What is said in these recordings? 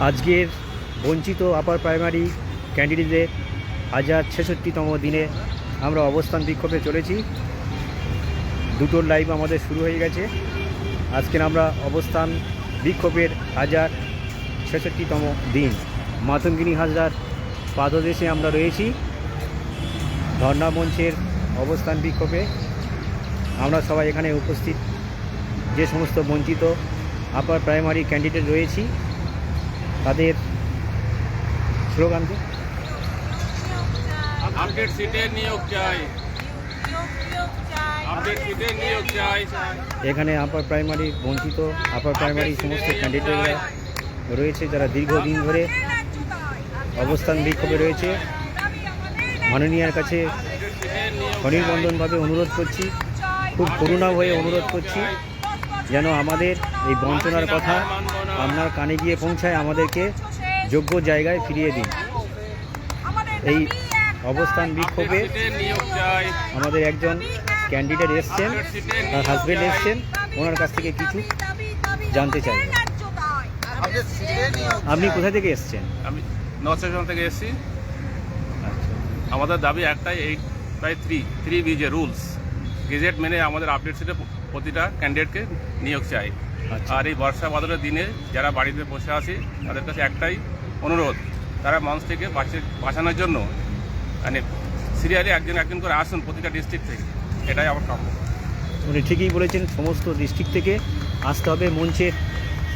আজকের বঞ্চিত upper primary ক্যান্ডিডেটদের হাজার ছেষট্টিতম দিনে আমরা অবস্থান বিক্ষোভে চলেছি। দুটোর লাইভ আমাদের শুরু হয়ে গেছে। আজকের আমরা অবস্থান বিক্ষোভের হাজার ছেষট্টিতম দিন। মাতঙ্গিনী হাজরার পাদদেশে আমরা রয়েছি। ধর্ণা মঞ্চের অবস্থান বিক্ষোভে আমরা সবাই এখানে উপস্থিত। যে সমস্ত বঞ্চিত আপার প্রাইমারি ক্যান্ডিডেট রয়েছি তাদের স্লোগানকে আপডেট সিটে নিয়োগ চাই। এখানে আপার প্রাইমারি বঞ্চিত আপার প্রাইমারি সমস্ত ক্যান্ডিডেটরা রয়েছে যারা দীর্ঘদিন ধরে অবস্থান বিক্ষোভে রয়েছে। মাননীয়ার কাছে স্বনির্বন্ধনভাবে অনুরোধ করছি খুব করুণা হয়ে অনুরোধ করছি যেন আমাদের এই বঞ্চনার কথা আপনার কানে গিয়ে পৌঁছায় আমাদেরকে যোগ্য জায়গায় ফিরিয়ে দিন। এই অবস্থান বিক্ষোভে আমাদের একজন ক্যান্ডিডেট এসছেন তার হাজবেন্ড এসছেন ওনার কাছ থেকে কিছু জানতে চাই। আপনি কোথা থেকে এসছেন? আমি নর্থ সেকশন থেকে এসেছি। আচ্ছা। আমাদের দাবি একটাই eight by three three B যে রুলস গেজেট মেনে আমাদের আপডেট সিটে প্রতিটা ক্যান্ডিডেটকে নিয়োগ চাই। আচ্ছা। আর এই বর্ষা বাদলের দিনে যারা বাড়িতে বসে আছি তাদের কাছে একটাই অনুরোধ তারা মানুষ থেকে বাঁচে- বাঁচানোর জন্য মানে সিরিয়ালি একজন একজন করে আসুন প্রতিটা ডিস্ট্রিক্ট থেকে। এটাই আমার কাম্য। উনি ঠিকই বলেছেন সমস্ত ডিস্ট্রিক্ট থেকে আসতে হবে মঞ্চে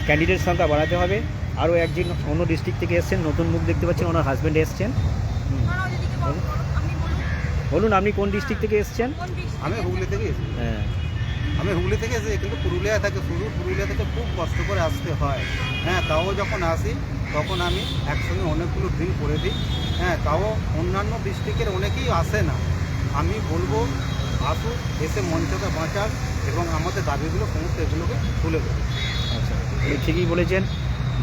ক্যান্ডিডেট সংখ্যা বাড়াতে হবে। আরও একজন অন্য ডিস্ট্রিক্ট থেকে এসছেন নতুন মুখ দেখতে পাচ্ছেন ওনার হাজব্যান্ড এসছেন। বলুন আপনি কোন ডিস্ট্রিক্ট থেকে এসছেন? আমি হুগলি থেকে হ্যাঁ। আমি হুগলি থেকে এসেছি, কিন্তু পুরুলিয়া থেকে শুরু পুরুলিয়া থেকে খুব কষ্ট করে আসতে হয়। হ্যাঁ তাও যখন আসি, তখন আমি একসঙ্গে অনেকগুলো ড্রিঙ্ক করে দিই। হ্যাঁ তাও অন্যান্য ডিস্ট্রিক্টের অনেকেই আসে না। আমি বলব, আসুক, এসে মঞ্চকে বাঁচাক এবং আমাদের দাবিগুলো, সমস্ত এগুলোকে তুলে দেবে আচ্ছা ঠিকই বলেছেন।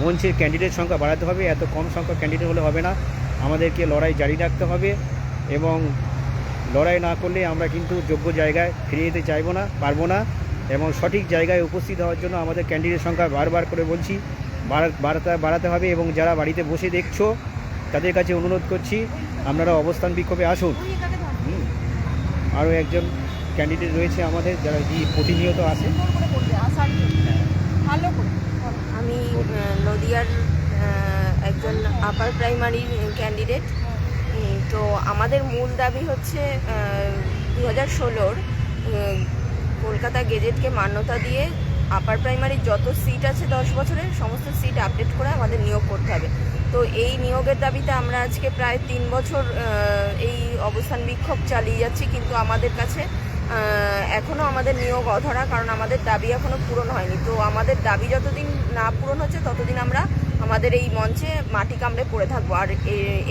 মঞ্চের ক্যান্ডিডেট সংখ্যা বাড়াতে হবে, এত কম সংখ্যক ক্যান্ডিডেট হলে হবে না। আমাদেরকে লড়াই জারি রাখতে হবে এবং লড়াই না করলে আমরা কিন্তু যোগ্য জায়গায় ফিরে যেতে চাইব না, পারব না এবং সঠিক জায়গায় উপস্থিত হওয়ার জন্য আমাদের ক্যান্ডিডেট সংখ্যা বারবার করে বলছি বাড়াতে বাড়াতে হবে এবং যারা বাড়িতে বসে দেখছ, তাদের কাছে অনুরোধ করছি আপনারা অবস্থান বিক্ষোভে আসুন। আরও একজন ক্যান্ডিডেট রয়েছে আমাদের, যারা কি প্রতিনিয়ত আসে। আমি নদিয়ার একজন আপার প্রাইমারি ক্যান্ডিডেট তো আমাদের মূল দাবি হচ্ছে দু হাজার ষোলোর কলকাতা গেজেটকে মান্যতা দিয়ে আপার প্রাইমারির যত সিট আছে দশ বছরের সমস্ত সিট আপডেট করে আমাদের নিয়োগ করতে হবে। তো এই নিয়োগের দাবিতে আমরা আজকে প্রায় তিন বছর এই অবস্থান বিক্ষোভ চালিয়ে যাচ্ছি, কিন্তু আমাদের কাছে এখনও আমাদের নিয়োগ অধরা, কারণ আমাদের দাবি এখনও পূরণ হয়নি। তো আমাদের দাবি যতদিন না পূরণ হচ্ছে, ততদিন আমরা আমাদের এই মঞ্চে মাটি কামড়ে পড়ে থাকব। আর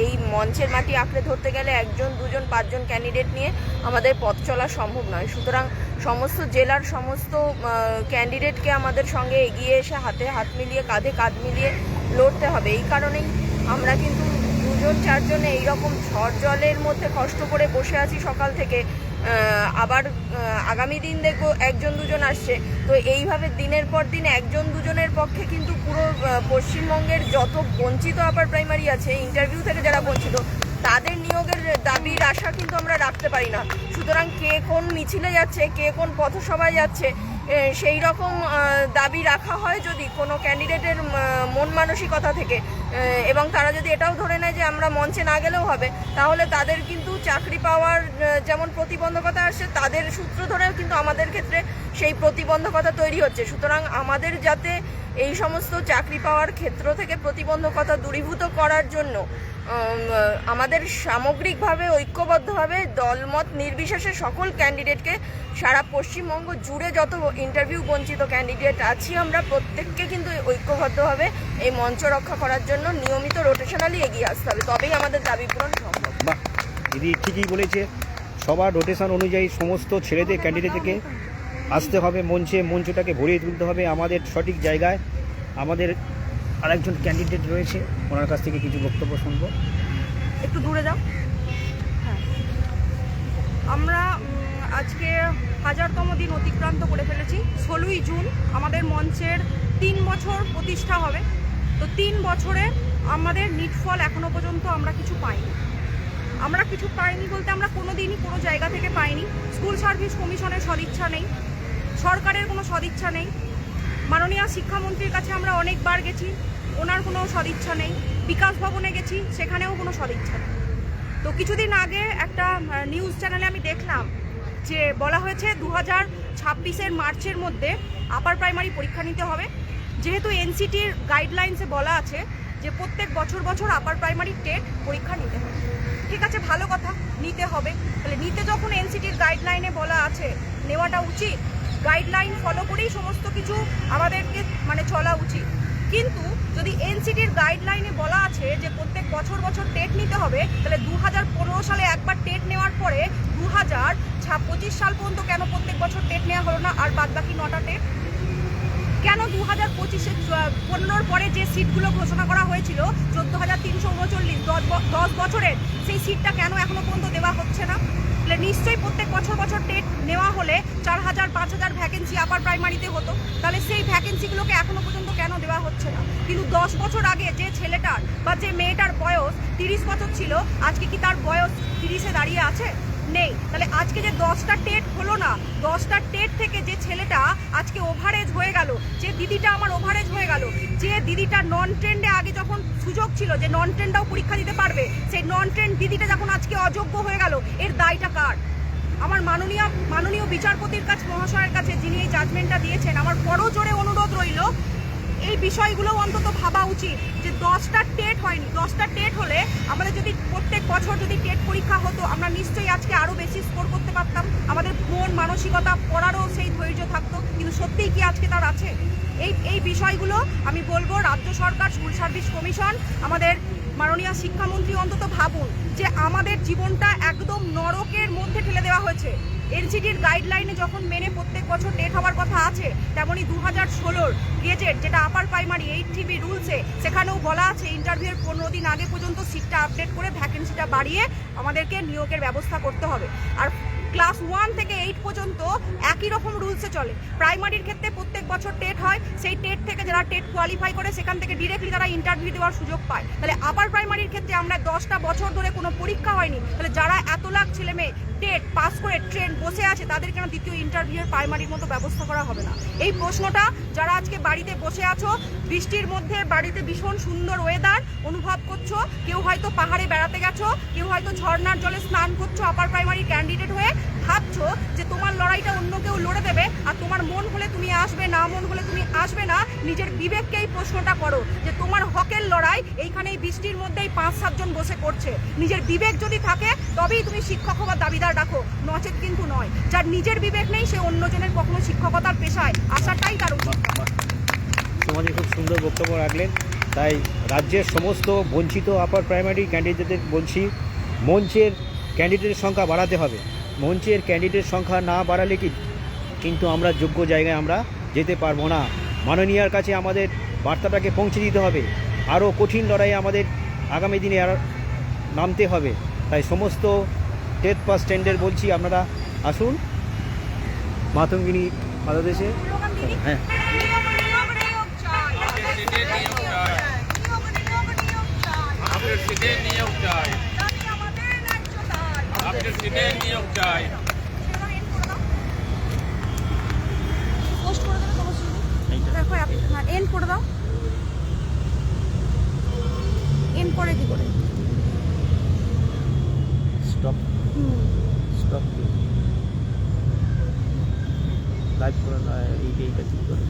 এই মঞ্চের মাটি আঁকড়ে ধরতে গেলে একজন, দুজন, পাঁচজন ক্যান্ডিডেট নিয়ে আমাদের পথ চলা সম্ভব নয়। সুতরাং সমস্ত জেলার সমস্ত ক্যান্ডিডেটকে আমাদের সঙ্গে এগিয়ে এসে হাতে হাত মিলিয়ে, কাঁধে কাঁধ মিলিয়ে লড়তে হবে। এই কারণেই আমরা কিন্তু দুজন, চারজনে এইরকম ঝড় জলের মধ্যে কষ্ট করে বসে আছি সকাল থেকে। আবার আগামী দিন দেখব একজন, দুজন আসছে। তো এইভাবে দিনের পর দিন একজন, দুজনের পক্ষে কিন্তু পুরো পশ্চিমবঙ্গের যত বঞ্চিত আপার প্রাইমারি আছে ইন্টারভিউ থেকে যারা বঞ্চিত, তাদের নিয়োগের দাবির আশা কিন্তু আমরা রাখতে পারি না। সুতরাং কে কোন মিছিলে যাচ্ছে, কে কোন পথসভায় যাচ্ছে সেই রকম দাবি রাখা হয় যদি কোনো ক্যান্ডিডেটের মন মানসিকতা থেকে। এবং তারা যদি এটাও ধরে নেয় যে আমরা মঞ্চে না গেলেও হবে, তাহলে তাদের কিন্তু চাকরি পাওয়ার যেমন প্রতিবন্ধকতা আসছে, তাদের সূত্র ধরেও কিন্তু আমাদের ক্ষেত্রে সেই প্রতিবন্ধকতা তৈরি হচ্ছে। সুতরাং আমাদের যাতে এই সমস্ত চাকরি পাওয়ার ক্ষেত্র থেকে প্রতিবন্ধকতা দূরীভূত করার জন্য আমাদের সামগ্রিকভাবে, ঐক্যবদ্ধভাবে দলমত নির্বিশেষে সকল ক্যান্ডিডেটকে সারা পশ্চিমবঙ্গ জুড়ে যত ইন্টারভিউ বঞ্চিত ক্যান্ডিডেট আছি আমরা, প্রত্যেককে কিন্তু ঐক্যবদ্ধভাবে এই মঞ্চ রক্ষা করার জন্য নিয়মিত রোটেশনালি এগিয়ে আসতে হবে। তবেই আমাদের দাবি পূরণ সম্ভব। দিদি ঠিকই বলেছে। সবার রোটেশন অনুযায়ী সমস্ত ছেলেদের ক্যান্ডিডেটকে আসতে হবে মঞ্চে, মঞ্চটাকে ভরিয়ে তুলতে হবে আমাদের সঠিক জায়গায়। আমাদের আরেকজন ক্যান্ডিডেট রয়েছে, ওনার কাছ থেকে কিছু বক্তব্য শুনব। একটু দূরে যাও। হ্যাঁ। আমরা আজকে হাজারতম দিন অতিক্রান্ত করে ফেলেছি। ষোলোই জুন আমাদের মঞ্চের তিন বছর প্রতিষ্ঠা হবে। তো তিন বছরে আমাদের নিটফল এখনও পর্যন্ত আমরা কিছু পাইনি। আমরা কিছু পাইনি বলতে আমরা কোনো দিনই কোনো জায়গা থেকে পাইনি। স্কুল সার্ভিস কমিশনের সদিচ্ছা নেই। সরকারের কোনো সদিচ্ছা নেই। মাননীয় শিক্ষামন্ত্রীর কাছে আমরা অনেকবার গেছি, ওনার কোনো সদিচ্ছা নেই। বিকাশ ভবনে গেছি, সেখানেও কোনো সদিচ্ছা নেই। তো কিছুদিন আগে একটা নিউজ চ্যানেলে আমি দেখলাম যে বলা হয়েছে দু হাজার ছাব্বিশের মার্চের মধ্যে আপার প্রাইমারি পরীক্ষা নিতে হবে। যেহেতু এনসিটির গাইডলাইন্সে বলা আছে যে প্রত্যেক বছর বছর আপার প্রাইমারি টেট পরীক্ষা নিতে হবে। ঠিক আছে, ভালো কথা, নিতে হবে। তাহলে নিতে যখন এনসিটির গাইডলাইনে বলা আছে, নেওয়াটা উচিত গাইডলাইন ফলো করেই সমস্ত কিছু আমাদেরকে মানে চলা উচিত। কিন্তু যদি এনসিটির গাইডলাইনে বলা আছে যে প্রত্যেক বছর বছর টেট নিতে হবে, তাহলে দু হাজার পনেরো সালে একবার টেট নেওয়ার পরে দু হাজার পঁচিশ সাল পর্যন্ত কেন প্রত্যেক বছর টেট নেওয়া হলো না? আর বাদ বাকি নটা টেট কেন দু হাজার পঁচিশে পনেরোর পরে যে সিটগুলো ঘোষণা করা হয়েছিল চোদ্দ হাজার তিনশো উনচল্লিশ, দশ বছরের, সেই সিটটা কেন এখনও পর্যন্ত দেওয়া হচ্ছে না? তাহলে নিশ্চয়ই প্রত্যেক বছর বছর টেট নেওয়া হলে চার হাজার, পাঁচ হাজার ভ্যাকেন্সি আপার প্রাইমারিতে হতো। তাহলে সেই ভ্যাকেন্সিগুলোকে এখনও পর্যন্ত কেন দেওয়া হচ্ছে না? কিন্তু দশ বছর আগে যে ছেলেটার বা যে মেয়েটার বয়স তিরিশ বছর ছিল, আজকে কি তার বয়স তিরিশে দাঁড়িয়ে আছে? নেই। তাহলে আজকে যে দশটা টেট হলো না, দশটা টেট থেকে যে ছেলেটা আজকে ওভারেজ হয়ে গেল, যে দিদিটা আমার ওভারেজ হয়ে গেল, যে দিদিটা নন ট্রেন্ডে আগে যখন সুযোগ ছিল যে নন ট্রেন্ডটাও পরীক্ষা দিতে পারবে, সেই নন ট্রেন্ড দিদিটা যখন আজকে অযোগ্য হয়ে গেল, এর দায়টা কার? আমার মাননীয় মাননীয় বিচারপতির কাছে, মহাশয়ের কাছে যিনি এই জাজমেন্টটা দিয়েছেন, আমার বড় জোরে অনুরোধ রইল এই বিষয়গুলো অন্তত ভাবা উচিত যে দশটা টেট হয়নি। দশটা টেট হলে আমাদের যদি প্রত্যেক বছর যদি টেট পরীক্ষা হতো, আমরা নিশ্চয়ই আজকে আরও বেশি স্কোর করতে পারতাম। আমাদের মন, মানসিকতা পড়ারও সেই ধৈর্য থাকতো। কিন্তু সত্যিই কি আজকে তার আছে? এই এই বিষয়গুলো আমি বলব রাজ্য সরকার, স্কুল সার্ভিস কমিশন, আমাদের মাননীয় শিক্ষামন্ত্রী অন্তত ভাবুন যে আমাদের জীবনটা একদম নরকের মধ্যে ঠেলে দেওয়া হয়েছে। এনসিটির গাইডলাইনে যখন মেনে প্রত্যেক বছর ডেট হওয়ার কথা আছে তেমনই দু হাজার ষোলোর গেজেট যেটা আপার প্রাইমারি এইট টিভি রুলসে সেখানেও বলা আছে ইন্টারভিউয়ের পনেরো দিন আগে পর্যন্ত সিটটা আপডেট করে ভ্যাকেন্সিটা বাড়িয়ে আমাদেরকে নিয়োগের ব্যবস্থা করতে হবে। আর ক্লাস ওয়ান থেকে এইট পর্যন্ত একই রকম রুলসে চলে। প্রাইমারির ক্ষেত্রে প্রত্যেক বছর টেট হয়, সেই টেট থেকে যারা টেট কোয়ালিফাই করে, সেখান থেকে ডিরেক্টলি তারা ইন্টারভিউ দেওয়ার সুযোগ পায়। তাহলে আপার প্রাইমারির ক্ষেত্রে আমরা দশটা বছর ধরে কোনো পরীক্ষা হয়নি। তাহলে যারা এত লাখ ছেলে মেয়ে টেট পাস করে ট্রেন বসে আছে, তাদের কেন দ্বিতীয় ইন্টারভিউয়ের প্রাইমারির মতো ব্যবস্থা করা হবে না? এই প্রশ্নটা যারা আজকে বাড়িতে বসে আছো, বৃষ্টির মধ্যে বাড়িতে ভীষণ সুন্দর ওয়েদার অনুভব কেউ হয়তো পাহাড়ে বেড়াতে গেছো, কেউ হয়তো ঝর্ণার জলে স্নান করছ আপার প্রাইমারি ক্যান্ডিডেট হয়ে, ভাবছ যে তোমার লড়াইটা অন্য কেউ লড়ে দেবে আর তোমার মন হলে তুমি আসবে না, মন হলে তুমি আসবে না, নিজের বিবেককে এই প্রশ্নটা করো যে তোমার হকের লড়াই এইখানে এই বৃষ্টির মধ্যেই পাঁচ সাতজন বসে করছে নিজের বিবেক যদি থাকে, তবেই তুমি শিক্ষক হবার দাবিদার ডাকো। নচেত কিন্তু নয়। যার নিজের বিবেক নেই, সে অন্যজনের কখনো শিক্ষকতার পেশায় আসাটাই তার উচিত। সমাজে খুব সুন্দর বক্তব্য রাখলেন। তাই রাজ্যের সমস্ত বঞ্চিত আপার প্রাইমারি ক্যান্ডিডেটদের বলছি মঞ্চের ক্যান্ডিডেটের সংখ্যা বাড়াতে হবে। মঞ্চের ক্যান্ডিডেট সংখ্যা না বাড়ালে কি? কিন্তু আমরা যোগ্য জায়গায় আমরা যেতে পারব না। মাননীয়ার কাছে আমাদের বার্তাটাকে পৌঁছে দিতে হবে। আরও কঠিন লড়াইয়ে আমাদের আগামী দিনে আর নামতে হবে। তাই সমস্ত টেট পাস স্ট্যান্ডের বলছি আপনারা আসুন। মাতঙ্গিনী বাংলাদেশে হ্যাঁ নিয়োগ, নিয়োগ, নিয়োগ চাই। নিয়োগ, নিয়োগ, নিয়োগ চাই। আপনার সিটে নিয়োগ চাই। আপনার সিটে নিয়োগ চাই সেটা end করে দাও। Post করে দেবে তোমার ছবি। দেখো এন্ড করে দাও এন্ড করে কি করে স্টপ হুম স্টপ লাইভ করে এই এইটা ঠিক করে